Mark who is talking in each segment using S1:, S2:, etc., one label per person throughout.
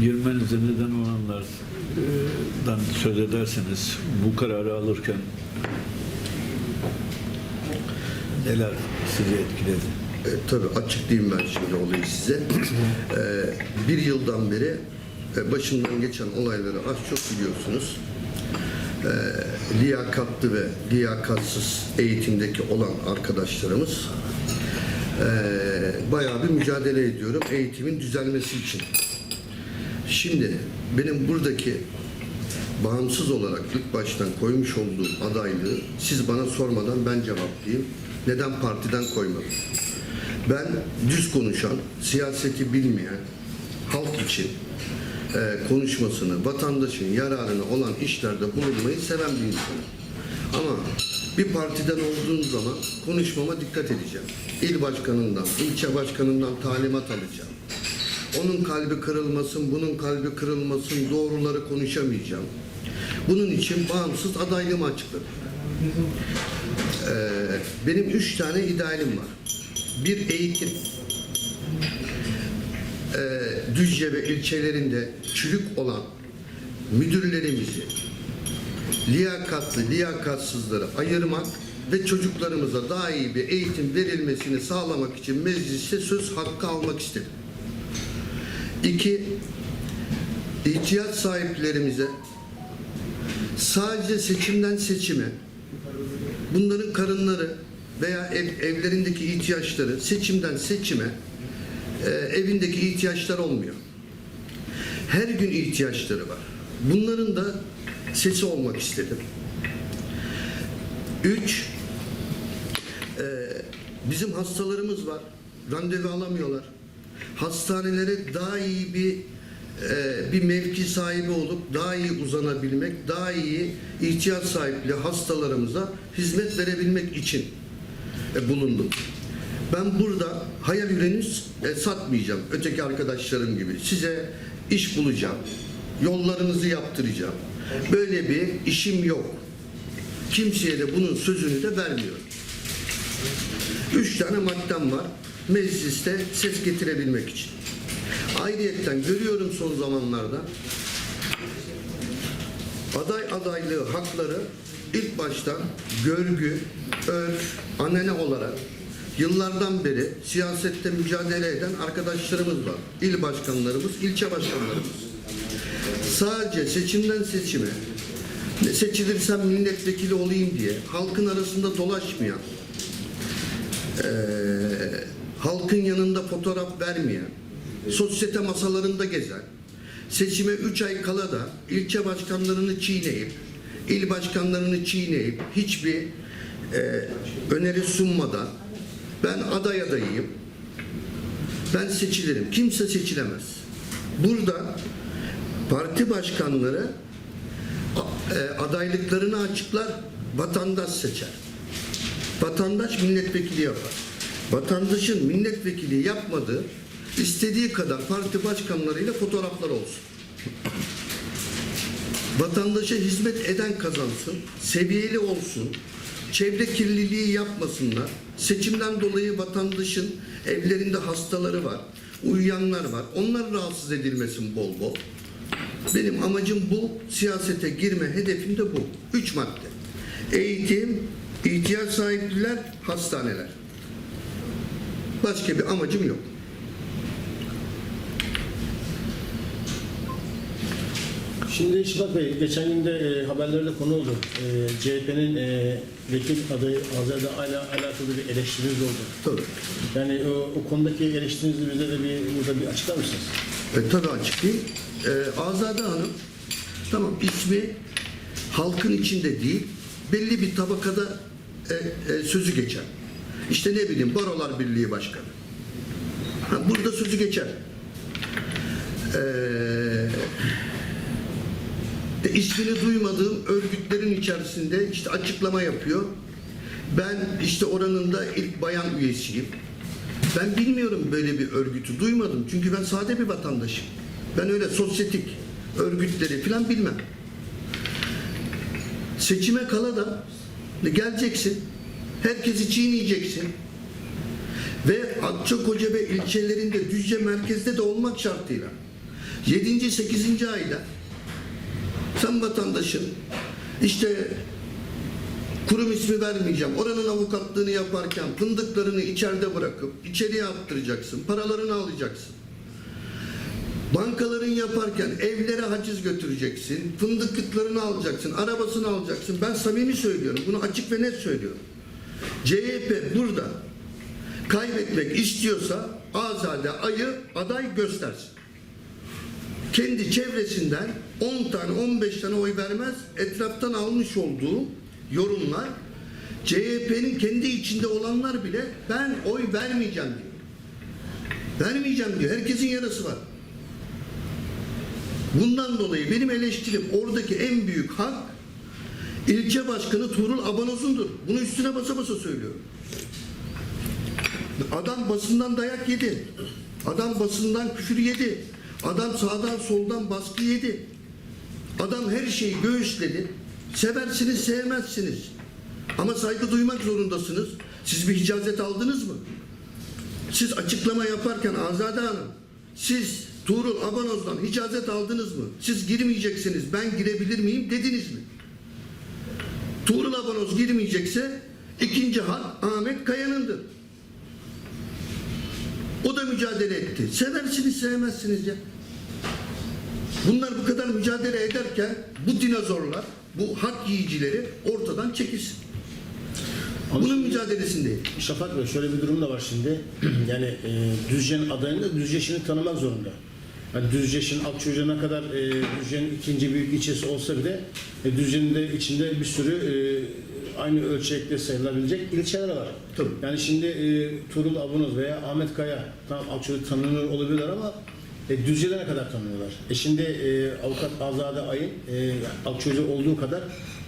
S1: girmenize neden olanlardan söz ederseniz bu kararı alırken neler sizi etkiledi?
S2: E, tabii açıklayayım ben şimdi olayı size. E, bir yıldan beri e, başından geçen olayları az çok biliyorsunuz. E, liyakatlı ve liyakatsız eğitimdeki olan arkadaşlarımız e, bayağı bir mücadele ediyorum eğitimin düzelmesi için. Şimdi benim buradaki bağımsız olarak ilk baştan koymuş olduğum adaylığı siz bana sormadan ben cevaplayayım. Neden partiden koymadım? Ben düz konuşan, siyaseti bilmeyen, halk için e, konuşmasını, vatandaşın yararına olan işlerde bulunmayı seven bir insanım. Ama bir partiden olduğum zaman konuşmama dikkat edeceğim. İl başkanından, ilçe başkanından talimat alacağım. Onun kalbi kırılmasın, bunun kalbi kırılmasın, doğruları konuşamayacağım. Bunun için bağımsız adaylığımı açıkladım. Ee, benim üç tane idealim var. Bir eğitim. Ee, Düzce ve ilçelerinde çürük olan müdürlerimizi liyakatlı, liyakatsızları ayırmak ve çocuklarımıza daha iyi bir eğitim verilmesini sağlamak için mecliste söz hakkı almak istedim. İki, ihtiyaç sahiplerimize sadece seçimden seçime bunların karınları veya ev, evlerindeki ihtiyaçları seçimden seçime e, evindeki ihtiyaçlar olmuyor. Her gün ihtiyaçları var. Bunların da sesi olmak istedim. Üç, e, bizim hastalarımız var. Randevu alamıyorlar. Hastanelere daha iyi bir e, bir mevki sahibi olup daha iyi uzanabilmek, daha iyi ihtiyaç sahipli hastalarımıza hizmet verebilmek için e, bulundum. Ben burada hayal ürünü e, satmayacağım öteki arkadaşlarım gibi. Size iş bulacağım, yollarınızı yaptıracağım. Böyle bir işim yok. Kimseye de bunun sözünü de vermiyorum. Üç tane maddem var mecliste ses getirebilmek için. Ayrıyetten görüyorum son zamanlarda aday adaylığı hakları ilk başta görgü, örf, anane olarak yıllardan beri siyasette mücadele eden arkadaşlarımız var. İl başkanlarımız, ilçe başkanlarımız. Sadece seçimden seçime seçilirsem milletvekili olayım diye halkın arasında dolaşmayan, eee, halkın yanında fotoğraf vermeyen, sosyete masalarında gezen, seçime 3 ay kala da ilçe başkanlarını çiğneyip, il başkanlarını çiğneyip hiçbir eee, öneri sunmadan ben aday adayıyım, ben seçilirim. Kimse seçilemez. Burada parti başkanları e, adaylıklarını açıklar, vatandaş seçer. Vatandaş milletvekili yapar. Vatandaşın milletvekili yapmadığı istediği kadar parti başkanlarıyla fotoğraflar olsun. Vatandaşa hizmet eden kazansın, seviyeli olsun, çevre kirliliği yapmasınlar. Seçimden dolayı vatandaşın evlerinde hastaları var, uyuyanlar var. Onlar rahatsız edilmesin bol bol. Benim amacım bu. Siyasete girme hedefim de bu. Üç madde. Eğitim, ihtiyaç sahipliler, hastaneler. Başka bir amacım yok.
S3: Şimdi Şubat Bey, geçen gün de e, haberlerde konu oldu. E, CHP'nin e, vekil adayı Azer'de ala, alakalı bir eleştiriniz oldu.
S2: Tabii.
S3: Yani o, o konudaki eleştirinizi bize de bir, burada bir açıklar mısınız?
S2: E, tabii açıklayayım. E, Azade Hanım, tamam ismi halkın içinde değil, belli bir tabakada e, e, sözü geçer. İşte ne bileyim Barolar Birliği Başkanı. Ha, burada sözü geçer. Eee ismini duymadığım örgütlerin içerisinde işte açıklama yapıyor. Ben işte oranın da ilk bayan üyesiyim. Ben bilmiyorum böyle bir örgütü, duymadım. Çünkü ben sade bir vatandaşım. Ben öyle sosyetik örgütleri falan bilmem. Seçime kala da geleceksin. Herkesi çiğneyeceksin. Ve Akçakoca ve ilçelerinde Düzce merkezde de olmak şartıyla 7. 8. ayda sen vatandaşın işte kurum ismi vermeyeceğim. Oranın avukatlığını yaparken fındıklarını içeride bırakıp içeriye attıracaksın. Paralarını alacaksın. Bankaların yaparken evlere haciz götüreceksin. Fındıklıklarını alacaksın. Arabasını alacaksın. Ben samimi söylüyorum. Bunu açık ve net söylüyorum. CHP burada kaybetmek istiyorsa Azade ayı aday göstersin. Kendi çevresinden 10 tane 15 tane oy vermez. Etraftan almış olduğu yorumlar CHP'nin kendi içinde olanlar bile ben oy vermeyeceğim diyor. Vermeyeceğim diyor. Herkesin yarası var. Bundan dolayı benim eleştirim oradaki en büyük hak ilçe başkanı Tuğrul Abanoz'undur. Bunu üstüne basa basa söylüyorum. Adam basından dayak yedi. Adam basından küfür yedi. Adam sağdan soldan baskı yedi. Adam her şeyi göğüsledi. Seversiniz, sevmezsiniz. Ama saygı duymak zorundasınız. Siz bir icazet aldınız mı? Siz açıklama yaparken Azade Hanım, siz Tuğrul Abanoz'dan icazet aldınız mı? Siz girmeyeceksiniz, ben girebilir miyim dediniz mi? Tuğrul Abanoz girmeyecekse ikinci hak Ahmet Kaya'nındır. O da mücadele etti. Seversiniz, sevmezsiniz ya. Bunlar bu kadar mücadele ederken bu dinozorlar, bu hak yiyicileri ortadan çekilsin. Bunun mücadelesindeyim.
S3: Şafak Bey şöyle bir durum da var şimdi. yani e, Düzce'nin adayını da Düzce şimdi tanımak zorunda. Yani Düzce şimdi Akçoca ne kadar e, Düzce'nin ikinci büyük ilçesi olsa bile e, Düzce'nin de içinde bir sürü e, aynı ölçekte sayılabilecek ilçeler var.
S2: Tabii.
S3: Yani şimdi e, Tuğrul Abonoz veya Ahmet Kaya tam Akçoca tanınır olabilirler ama e, Düzce'de ne kadar tanıyorlar? E şimdi e, avukat Azade Ay'ın e, Akçoca olduğu kadar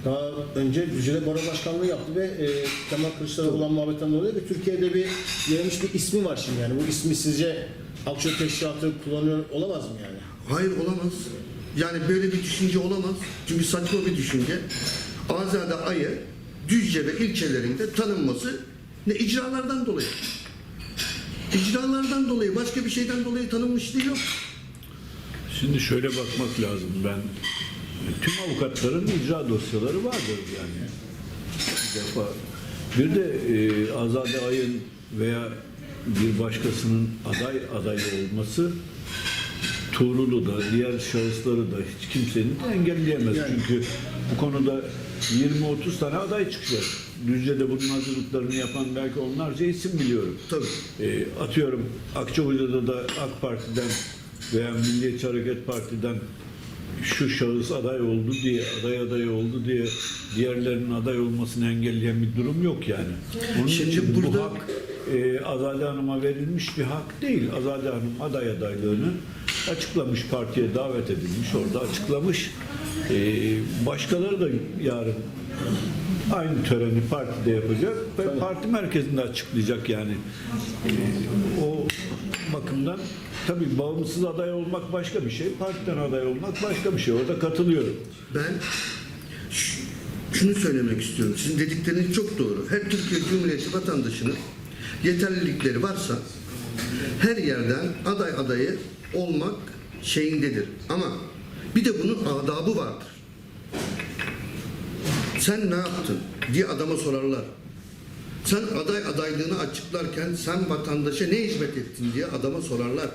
S3: daha önce Düzce'de baro başkanlığı yaptı ve e, Kemal Kılıçdaroğlu olan muhabbetten dolayı ve Türkiye'de bir yayılmış bir ismi var şimdi yani. Bu ismi sizce Akçoca Teşkilatı kullanıyor olamaz mı yani?
S2: Hayır olamaz. Yani böyle bir düşünce olamaz. Çünkü saçma bir düşünce. Azade Ayı Düzce ve ilçelerinde tanınması ne icralardan dolayı. İcralardan dolayı başka bir şeyden dolayı tanınmışlığı yok.
S1: Şimdi şöyle bakmak lazım. Ben tüm avukatların icra dosyaları vardır yani. Bir defa. Bir de e, Azade Ay'ın veya bir başkasının aday aday olması Tuğrul'u da diğer şahısları da hiç kimsenin de engelleyemez. Çünkü bu konuda 20-30 tane aday çıkacak. Düzce'de bunun hazırlıklarını yapan belki onlarca isim biliyorum.
S2: Tabii.
S1: E, atıyorum Akçakoya'da da AK Parti'den veya Milliyetçi Hareket Parti'den şu şahıs aday oldu diye, aday aday oldu diye diğerlerinin aday olmasını engelleyen bir durum yok yani. Onun
S2: Şimdi
S1: için bu
S2: burada-
S1: hak e, Azade Hanım'a verilmiş bir hak değil. Azade Hanım aday adaylığını açıklamış, partiye davet edilmiş, orada açıklamış. E, başkaları da yarın aynı töreni partide yapacak ve parti merkezinde açıklayacak yani. E, o bakımdan tabii bağımsız aday olmak başka bir şey, partiden aday olmak başka bir şey. Orada katılıyorum.
S2: Ben şunu söylemek istiyorum. Sizin dedikleriniz çok doğru. Her Türkiye Cumhuriyeti vatandaşının yeterlilikleri varsa her yerden aday adayı olmak şeyindedir. Ama bir de bunun adabı vardır. Sen ne yaptın diye adama sorarlar. Sen aday adaylığını açıklarken sen vatandaşa ne hizmet ettin diye adama sorarlar.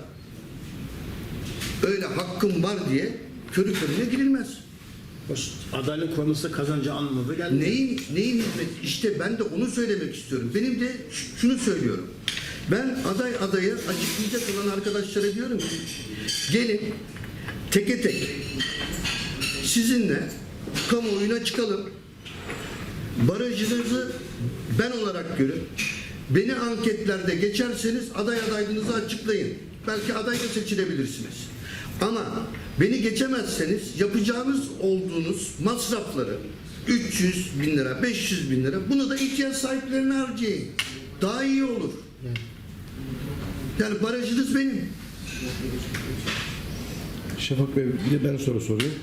S2: Öyle hakkım var diye körü körüne girilmez.
S3: Adaylık konusu kazancı anlamında geldi.
S2: Neyin, neyin hizmet? İşte ben de onu söylemek istiyorum. Benim de şunu söylüyorum. Ben aday adayı açıklayacak olan arkadaşlara diyorum ki gelin teke tek sizinle kamuoyuna çıkalım. Barajınızı ben olarak görün. Beni anketlerde geçerseniz aday adaylığınızı açıklayın. Belki aday da seçilebilirsiniz. Ama beni geçemezseniz yapacağınız olduğunuz masrafları 300 bin lira, 500 bin lira bunu da ihtiyaç sahiplerine harcayın. Daha iyi olur. Yani barajınız benim.
S4: Şafak Bey bir de ben soru sorayım.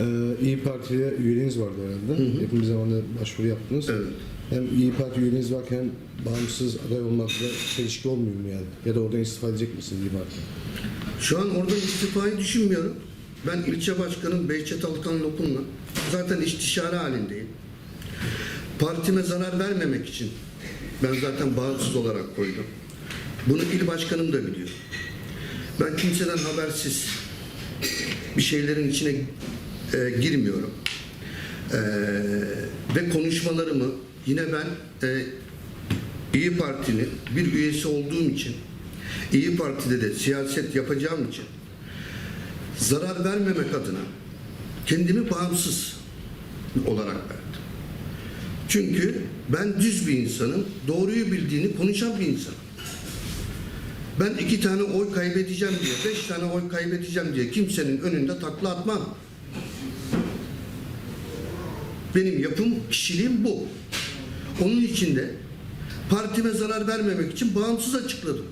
S4: Ee, İyi Parti'ye üyeliğiniz vardı herhalde. Yakın bir zamanda başvuru yaptınız.
S2: Evet.
S4: Hem İyi Parti üyeliğiniz varken hem bağımsız aday olmakla çelişki olmuyor mu yani? Ya da oradan istifa edecek misiniz İyi Parti?
S2: Şu an oradan istifayı düşünmüyorum. Ben ilçe başkanım Behçet Alkan Lokum'la zaten istişare halindeyim. Partime zarar vermemek için ben zaten bağımsız olarak koydum. Bunu il başkanım da biliyor. Ben kimseden habersiz bir şeylerin içine e, girmiyorum. E, ve konuşmalarımı yine ben e, İyi Parti'nin bir üyesi olduğum için İyi Parti'de de siyaset yapacağım için zarar vermemek adına kendimi bağımsız olarak verdim. Çünkü ben düz bir insanım, doğruyu bildiğini konuşan bir insanım. Ben iki tane oy kaybedeceğim diye, beş tane oy kaybedeceğim diye kimsenin önünde takla atmam. Benim yapım, kişiliğim bu. Onun için de partime zarar vermemek için bağımsız açıkladım.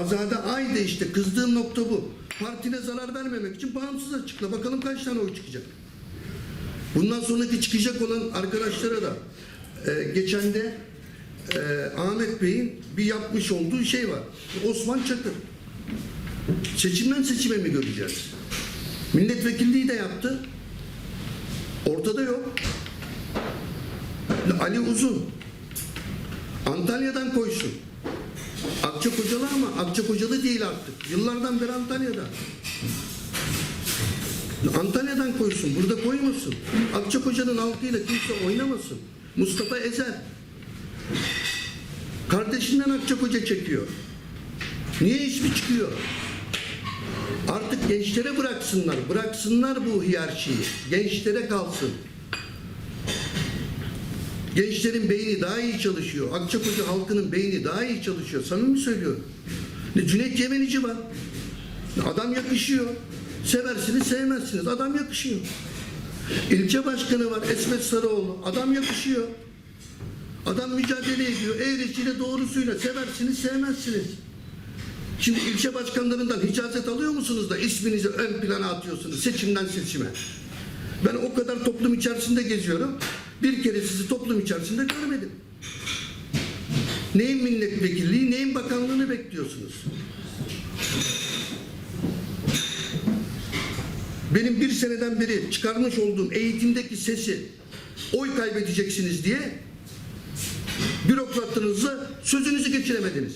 S2: Azade Ay da işte kızdığım nokta bu. Partine zarar vermemek için bağımsız açıkla. Bakalım kaç tane oy çıkacak. Bundan sonraki çıkacak olan arkadaşlara da e, geçen de e, Ahmet Bey'in bir yapmış olduğu şey var. Osman Çakır. Seçimden seçime mi göreceğiz? Milletvekilliği de yaptı. Ortada yok. Ali Uzun. Antalya'dan koysun. Akçakocalı ama Akçakocalı değil artık. Yıllardan beri Antalya'da. Antalya'dan koysun, burada koymasın. Akçakoca'nın halkıyla kimse oynamasın. Mustafa Ezer. Kardeşinden Akçakoca çekiyor. Niye ismi çıkıyor? Artık gençlere bıraksınlar. Bıraksınlar bu hiyerarşiyi. Gençlere kalsın. Gençlerin beyni daha iyi çalışıyor. Akçakoca halkının beyni daha iyi çalışıyor. Samimi söylüyorum. Ne Cüneyt Yemenici var. Adam yakışıyor. Seversiniz sevmezsiniz. Adam yakışıyor. İlçe başkanı var Esmet Sarıoğlu. Adam yakışıyor. Adam mücadele ediyor. Eğrisiyle doğrusuyla seversiniz sevmezsiniz. Şimdi ilçe başkanlarından icazet alıyor musunuz da isminizi ön plana atıyorsunuz seçimden seçime? Ben o kadar toplum içerisinde geziyorum. Bir kere sizi toplum içerisinde görmedim. Neyin milletvekilliği, neyin bakanlığını bekliyorsunuz? Benim bir seneden beri çıkarmış olduğum eğitimdeki sesi oy kaybedeceksiniz diye bürokratlarınızla sözünüzü geçiremediniz.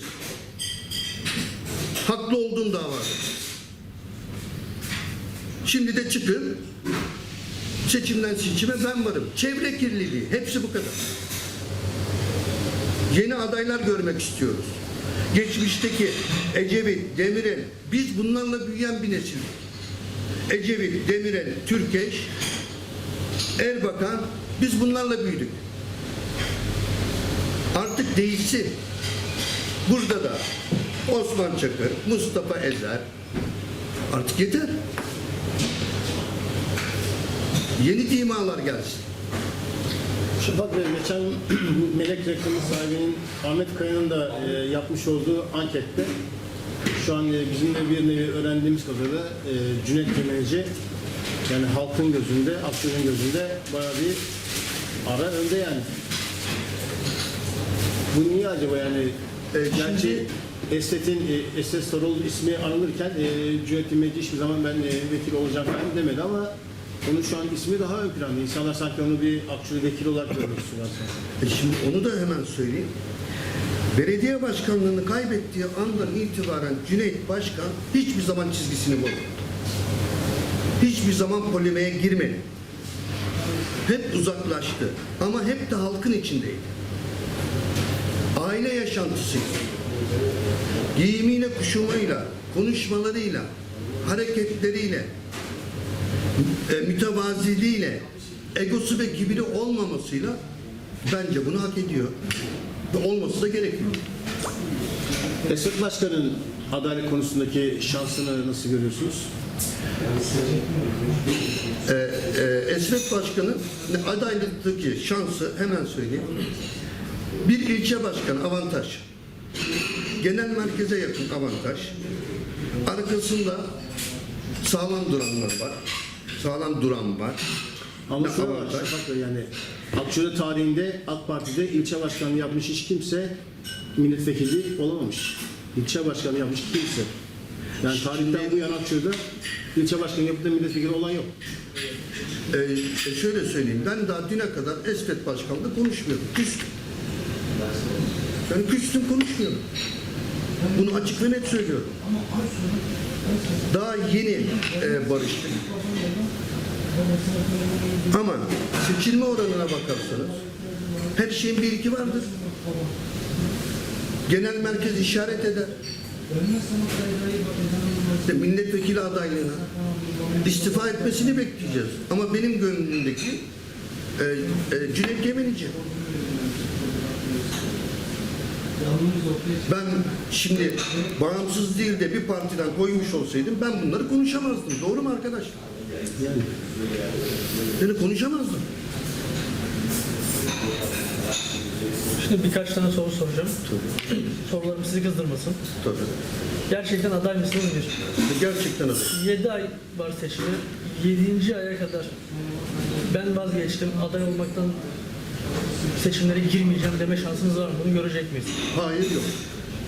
S2: Haklı olduğum davada. Şimdi de çıkın seçimden seçime ben varım. Çevre kirliliği hepsi bu kadar. Yeni adaylar görmek istiyoruz. Geçmişteki Ecevit, Demirel, biz bunlarla büyüyen bir nesil. Ecevit, Demirel, Türkeş, Erbakan, biz bunlarla büyüdük. Artık değişsin. Burada da Osman Çakır, Mustafa Ezer, artık yeter. Yeni dimalar gelsin.
S3: Şafak Bey geçen Melek reklamı sahibinin Ahmet Kaya'nın da e, yapmış olduğu ankette şu an e, bizim de bir nevi öğrendiğimiz kadarıyla e, Cüneyt Kemenci yani halkın gözünde, Akçay'ın gözünde bayağı bir ara önde yani. Bu niye acaba yani?
S2: E,
S3: Gerçi
S2: şimdi-
S3: Estet'in, e, Estet Sarıoğlu ismi anılırken e, Cüneyt Kemenci hiçbir zaman ben e, vekil olacağım falan demedi ama onun şu an ismi daha ön planda. İnsanlar sanki onu bir Akçay vekil olarak görmek istiyorlar.
S2: Şimdi onu da hemen söyleyeyim. Belediye başkanlığını kaybettiği andan itibaren Cüneyt Başkan hiçbir zaman çizgisini bozmadı. Hiçbir zaman polemiğe girmedi. Hep uzaklaştı. Ama hep de halkın içindeydi. Aile yaşantısı, giyimiyle, kuşamıyla, konuşmalarıyla, hareketleriyle, e, mütevaziliğiyle, egosu ve kibiri olmamasıyla bence bunu hak ediyor. Ve olması da gerekiyor.
S3: Esat Başkan'ın adalet konusundaki şansını nasıl görüyorsunuz?
S2: Ee, e, Esret Başkan'ın adaylıktaki şansı hemen söyleyeyim. Bir ilçe başkanı avantaj. Genel merkeze yakın avantaj. Arkasında sağlam duranlar var. Sağlam duran var.
S3: Ama
S2: Ne
S3: şu var? Şafak Bey yani Akçay'da tarihinde AK Parti'de ilçe başkanı yapmış hiç kimse milletvekili olamamış. İlçe başkanı yapmış kimse. Yani tarihten bu yana Akçay'da ilçe başkanı yapıp da milletvekili olan yok.
S2: Ee, e, şöyle söyleyeyim, ben daha düne kadar Estet Başkan'da konuşmuyordum. Küstüm. Ben küstüm konuşmuyordum. Bunu açık ve net söylüyorum. Daha yeni e, barıştık. Ama seçilme oranına bakarsanız her şeyin bir iki vardır. Genel merkez işaret eder. İşte milletvekili adaylığına istifa etmesini bekleyeceğiz. Ama benim gönlümdeki e, e, Cüneyt Gemenici. Ben şimdi bağımsız değil de bir partiden koymuş olsaydım ben bunları konuşamazdım. Doğru mu arkadaşlar?
S3: Yani
S2: konuşamazdım.
S5: Şimdi birkaç tane soru soracağım. Sorularım sizi kızdırmasın.
S2: Tabii.
S5: Gerçekten aday mısınız bir?
S2: Gerçekten öyle.
S5: 7 ay var seçimi. 7. aya kadar ben vazgeçtim. Aday olmaktan seçimlere girmeyeceğim deme şansınız var mı? Bunu görecek miyiz?
S2: Hayır yok.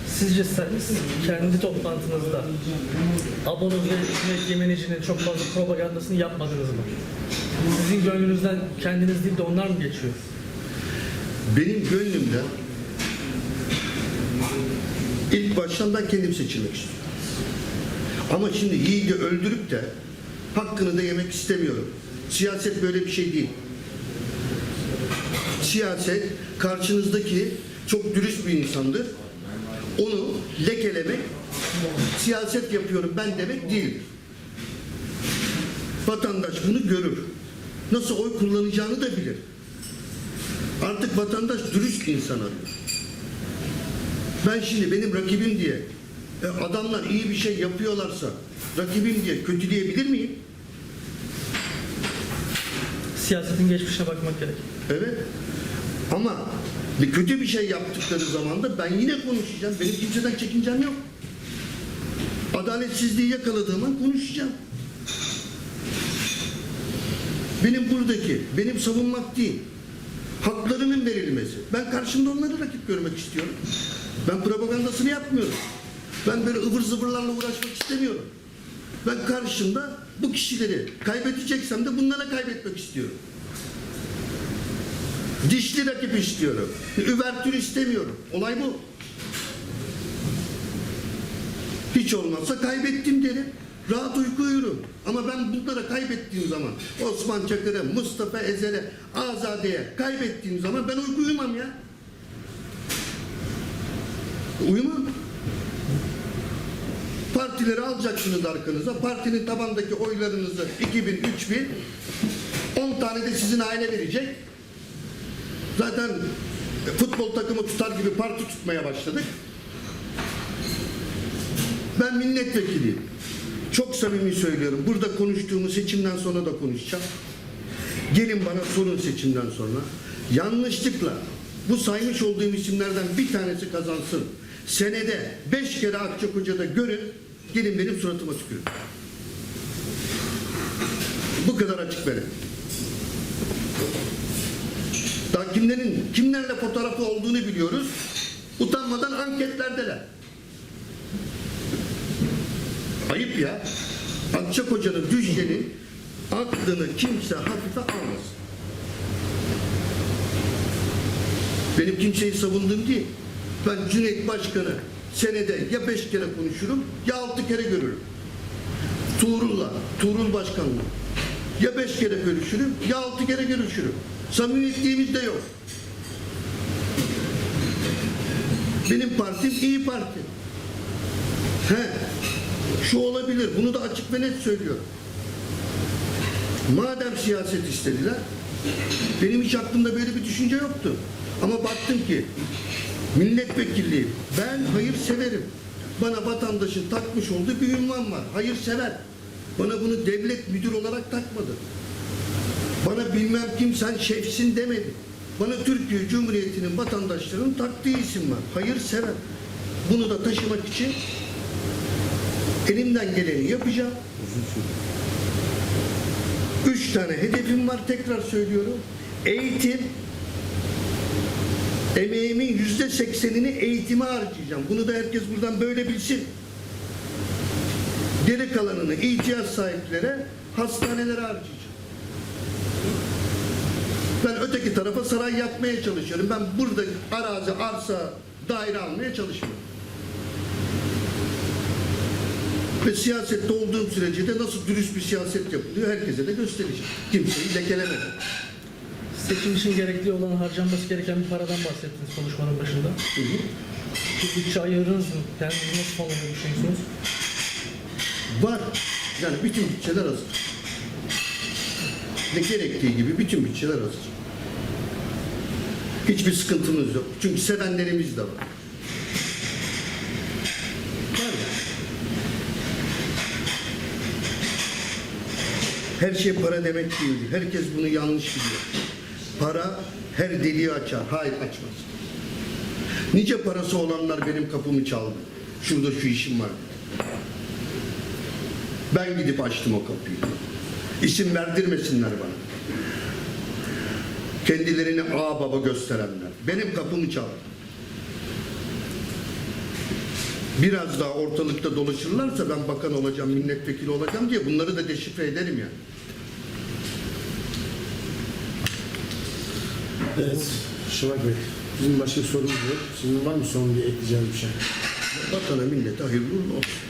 S5: Sizce sen, siz kendi toplantınızda Abonoz ve Hikmet Yemenici'nin çok fazla propagandasını yapmadınız mı? Sizin gönlünüzden kendiniz değil de onlar mı geçiyor?
S2: Benim gönlümde ilk baştan ben kendim seçilmek istiyorum. Ama şimdi yiğidi öldürüp de hakkını da yemek istemiyorum. Siyaset böyle bir şey değil. Siyaset karşınızdaki çok dürüst bir insandır. Onu lekelemek, siyaset yapıyorum ben demek değildir. Vatandaş bunu görür. Nasıl oy kullanacağını da bilir. Artık vatandaş dürüst insan arıyor. Ben şimdi benim rakibim diye e, adamlar iyi bir şey yapıyorlarsa rakibim diye kötüleyebilir miyim?
S5: Siyasetin geçmişine bakmak gerek.
S2: Evet. Ama kötü bir şey yaptıkları zaman da ben yine konuşacağım. Benim kimseden çekincem yok. Adaletsizliği yakaladığım an konuşacağım. Benim buradaki, benim savunmak değil, haklarının verilmesi. Ben karşımda onları rakip görmek istiyorum. Ben propagandasını yapmıyorum. Ben böyle ıvır zıvırlarla uğraşmak istemiyorum. Ben karşımda bu kişileri kaybedeceksem de bunlara kaybetmek istiyorum. Dişli rakip istiyorum. Üvertür istemiyorum. Olay bu. Hiç olmazsa kaybettim derim. Rahat uyku uyurum. Ama ben bunlara kaybettiğim zaman Osman Çakır'a, Mustafa Ezel'e, Azade'ye kaybettiğim zaman ben uyku uyumam ya. Uyumam. Partileri alacaksınız arkanıza. Partinin tabandaki oylarınızı 2000, 3000 10 tane de sizin aile verecek. Zaten futbol takımı tutar gibi parti tutmaya başladık. Ben milletvekiliyim. Çok samimi söylüyorum. Burada konuştuğumu seçimden sonra da konuşacağım. Gelin bana sorun seçimden sonra. Yanlışlıkla bu saymış olduğum isimlerden bir tanesi kazansın. Senede beş kere Akçakoca'da görün. Gelin benim suratıma tükürün. Bu kadar açık verin. Kimlerin kimlerle fotoğrafı olduğunu biliyoruz. Utanmadan anketlerdeler. Ayıp ya. Akçakoca'nın, Düzce'nin aklını kimse hafife almasın. Benim kimseyi savunduğum değil. Ben Cüneyt Başkan'ı senede ya beş kere konuşurum ya altı kere görürüm. Tuğrul'la, Tuğrul Başkan'la ya beş kere görüşürüm ya altı kere görüşürüm. Samimiyetliğimiz de yok. Benim partim iyi Parti. He, şu olabilir. Bunu da açık ve net söylüyorum. Madem siyaset istediler, benim hiç aklımda böyle bir düşünce yoktu. Ama baktım ki milletvekilliği, ben hayır severim. Bana vatandaşın takmış olduğu bir ünvan var. Hayır sever. Bana bunu devlet müdür olarak takmadı. Bana bilmem kim sen şefsin demedi. Bana Türkiye Cumhuriyeti'nin vatandaşlarının taktığı isim var. Hayır sever. Bunu da taşımak için elimden geleni yapacağım. Üç tane hedefim var tekrar söylüyorum. Eğitim, emeğimin yüzde seksenini eğitime harcayacağım. Bunu da herkes buradan böyle bilsin. Geri kalanını ihtiyaç sahiplere hastanelere harcayacağım. Ben öteki tarafa saray yapmaya çalışıyorum. Ben burada arazi, arsa, daire almaya çalışmıyorum. Ve siyasette olduğum sürece de nasıl dürüst bir siyaset yapılıyor herkese de göstereceğim. Kimseyi lekelemeden.
S5: Seçim için gerekli olan harcanması gereken bir paradan bahsettiniz konuşmanın başında. Bir bütçe ayırırız mı? Kendinizi nasıl falan düşünüyorsunuz?
S2: Var. Yani bütün bütçeler hazır. Ne gerektiği gibi bütün bütçeler hazır. Hiçbir sıkıntımız yok. Çünkü sevenlerimiz de var. Var yani. Her şey para demek değil. Herkes bunu yanlış biliyor. Para her deliği açar. Hayır açmaz. Nice parası olanlar benim kapımı çaldı. Şurada şu işim var. Ben gidip açtım o kapıyı. İsim verdirmesinler bana. Kendilerini ağa baba gösterenler. Benim kapımı çaldı. Biraz daha ortalıkta dolaşırlarsa ben bakan olacağım, milletvekili olacağım diye bunları da deşifre ederim yani.
S3: Evet. Şevak Bey. Bizim başka sorumuz yok. Sizin var mı son bir ekleyeceğiniz bir şey?
S2: Vatana millete hayırlı olsun.